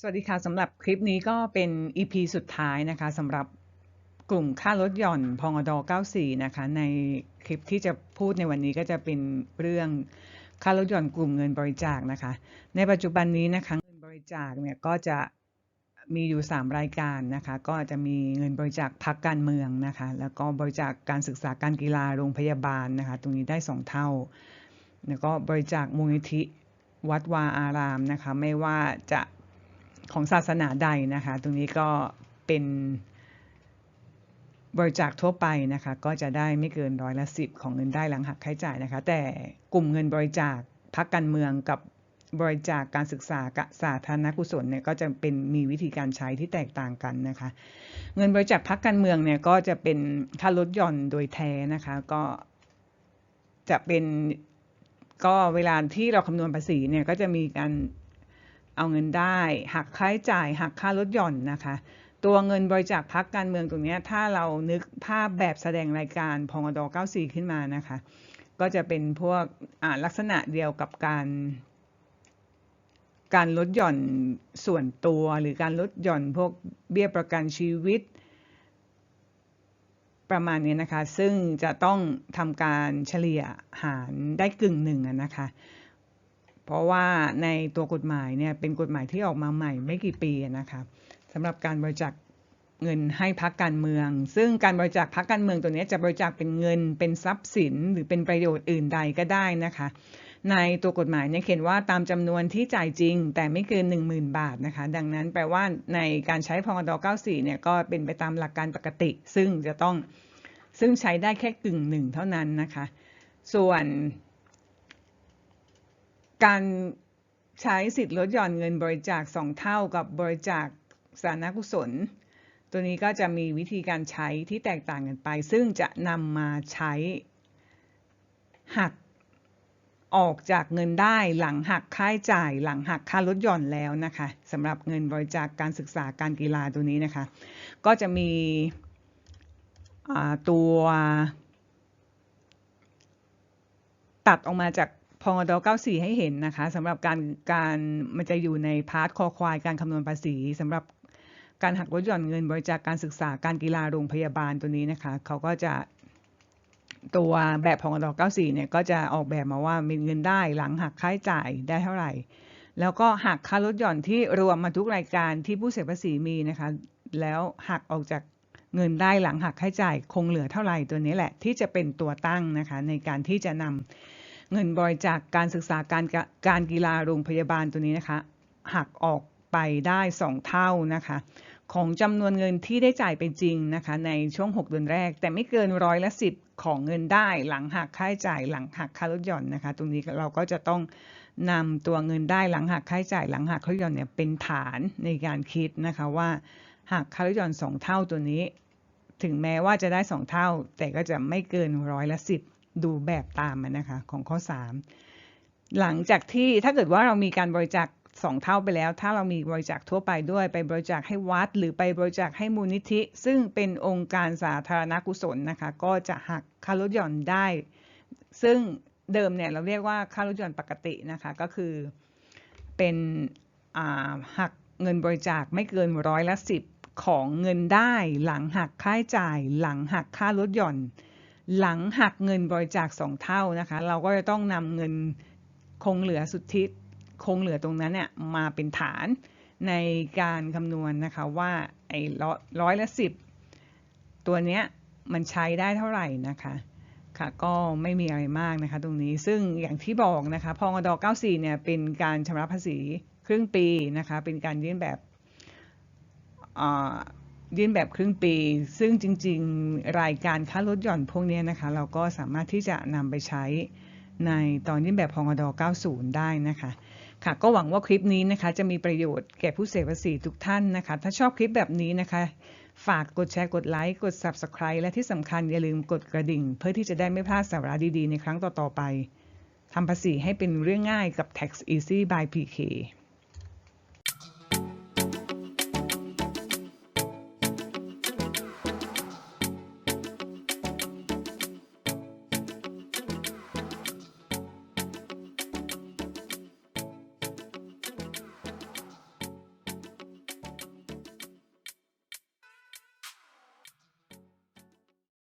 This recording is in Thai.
สวัสดีค่ะสำหรับคลิปนี้ก็เป็น EP สุดท้ายนะคะสำหรับกลุ่มค่าลดหย่อนพองอด94 นะคะ ในคลิปที่จะพูดในวันนี้ก็จะเป็นเรื่องค่าลดหย่อนกลุ่มเงินบริจาคนะคะ ในปัจจุบันนี้นะคะเงินบริจาคเนี่ยก็จะมีอยู่ 3 รายการนะคะ ก็จะมีเงินบริจาคพักการเมืองนะคะ แล้วก็บริจาคการศึกษาการกีฬาโรงพยาบาลนะคะ ตรงนี้ได้ 2 เท่า แล้วก็บริจาคมูลนิธิวัดวาอารามนะคะ ไม่ว่าจะ ของศาสนาใดนะคะ ตรงนี้ก็เป็นบริจาคทั่วไปนะคะ ก็จะได้ไม่เกินร้อยละสิบของเงินได้หลังหักค่าใช้จ่ายนะคะ แต่กลุ่มเงินบริจาคพักการเมืองกับบริจาคการศึกษากับสาธารณกุศลเนี่ยก็จะเป็นมีวิธีการใช้ที่แตกต่างกันนะคะ เงินบริจาคพักการเมืองเนี่ยก็จะเป็นค่าลดหย่อนโดยแท้นะคะ ก็จะเป็นก็เวลาที่เราคำนวณภาษีเนี่ยก็จะมีการ เอาเงินได้หักค่าใช้จ่ายหักค่าลดหย่อนนะคะ ตัวเงินบริจาคพักการเมืองตรงนี้ถ้าเรานึกภาพแบบแสดงรายการพองด94 ขึ้นมานะคะ ก็จะเป็นพวกลักษณะเดียวกับการการลดหย่อนส่วนตัวหรือการลดหย่อนพวกเบี้ยประกันชีวิต ประมาณนี้นะคะ ซึ่งจะต้องทำการเฉลี่ยหารได้กึ่งหนึ่งนะคะ เพราะว่าในตัวกฎหมายเนี่ยเป็นกฎหมายที่ออกมาใหม่ไม่กี่ปีนะคะสำหรับการบริจาคเงินให้พักการเมือง ซึ่งการบริจาคพักการเมืองตัวนี้จะบริจาคเป็นเงิน เป็นทรัพย์สิน หรือเป็นประโยชน์อื่นใดก็ได้นะคะ ในตัวกฎหมายเนี่ยเขียนว่าตามจำนวนที่จ่ายจริง แต่ไม่เกิน 10,000 บาทนะคะ ดังนั้นแปลว่าในการใช้พงด94เนี่ยก็เป็นไปตามหลักการปกติ ซึ่งจะต้องซึ่งใช้ได้แค่กึ่งหนึ่งเท่านั้นนะคะ ส่วน การใช้สิทธิ์ลดหย่อนเงินบริจาคสองเท่ากับบริจาคสาธารณกุศล ตัวนี้ก็จะมีวิธีการใช้ที่แตกต่างกันไป ซึ่งจะนำมาใช้หักออกจากเงินได้หลังหักค่าใช้จ่าย หลังหักค่าลดหย่อนแล้วนะคะสำหรับเงินบริจาคการศึกษาการกีฬาตัวนี้นะคะ ก็จะมีตัว ตัดออกมาจาก พงด94 ให้เห็นนะคะสำหรับการการมันจะอยู่ในพาร์ทคอควายการคำนวณภาษีสำหรับการหักลดหย่อนเงินบริจาคการศึกษาการกีฬาโรงพยาบาลตัวนี้นะคะเขาก็จะตัวแบบพงด94 เนี่ยก็จะออกแบบมาว่ามีเงินได้หลังหักค่าใช้จ่ายได้เท่าไหร่ แล้วก็หักค่าลดหย่อนที่รวมมาทุกรายการที่ผู้เสียภาษีมีนะคะแล้วหักออกจากเงินได้หลังหักค่าใช้จ่ายคงเหลือเท่าไหร่ตัวนี้แหละ ที่จะเป็นตัวตั้งนะคะในการที่จะนำ เงินบริจาคกการศึกษาการการกีฬาโรงพยาบาลตัวนี้นะคะหักออกไปได้ 2 เท่านะคะ ของจำนวนเงินที่ได้จ่ายไปจริงนะคะ ในช่วง 6 เดือนแรก แต่ไม่เกินร้อยละสิบของเงินได้หลังหักค่าใช้จ่ายหลังหักค่าลดหย่อนนะคะ ตรงนี้เราก็จะต้องนำตัวเงินได้หลังหักค่าใช้จ่ายหลังหักค่าลดหย่อนเนี่ยเป็นฐานในการคิดนะคะว่าหักค่าลดหย่อน 2 เท่าตัวนี้ ถึงแม้ว่าจะได้ 2 เท่า แต่ก็จะไม่เกินร้อยละสิบ ดูแบบตามมันนะคะของข้อ 3 หลังจากที่ถ้าเกิดว่าเรามีการบริจาคสองเท่าไปแล้ว ถ้าเรามีบริจาคทั่วไปด้วย ไปบริจาคให้วัด หรือไปบริจาคให้มูลนิธิ ซึ่งเป็นองค์การสาธารณกุศลนะคะ ก็จะหักค่าลดหย่อนได้ ซึ่งเดิมเนี่ยเราเรียกว่าค่าลดหย่อนปกตินะคะ ก็คือเป็นหักเงินบริจาคไม่เกินร้อยละสิบของเงินได้หลังหักค่าใช้จ่าย หลังหักค่าลดหย่อน หลังหักเงินบริจาคสองเท่านะคะ เราก็จะต้องนำเงินคงเหลือสุทธิคงเหลือตรงนั้นเนี่ยมาเป็นฐานในการคำนวณนนะคะว่าไอ้ร้อยละสิบตัวเนี้ยมันใช้ได้เท่าไหร่นะคะค่ะก็ไม่มีอะไรมากนะคะตรงนี้ซึ่งอย่างที่บอกนะคะพองด94เนี่ยเป็นการชำระภาษีครึ่งปีนะคะเป็นการยื่นแบบ ยื่นแบบครึ่งปี ซึ่งจริง ๆ รายการค่าลดหย่อนพวกนี้นะคะ เราก็สามารถที่จะนำไปใช้ในตอนยื่นแบบพองด90 ได้นะคะค่ะก็หวังว่าคลิปนี้นะคะ จะมีประโยชน์แก่ผู้เสียภาษีทุกท่านนะคะ ถ้าชอบคลิปแบบนี้นะคะ ฝากกดแชร์กดไลค์กด Subscribe และที่สำคัญอย่าลืมกดกระดิ่ง เพื่อที่จะได้ไม่พลาดสาระดีๆ ในครั้งต่อๆไปทำภาษีให้เป็นเรื่องง่ายกับ Tax Easy by PK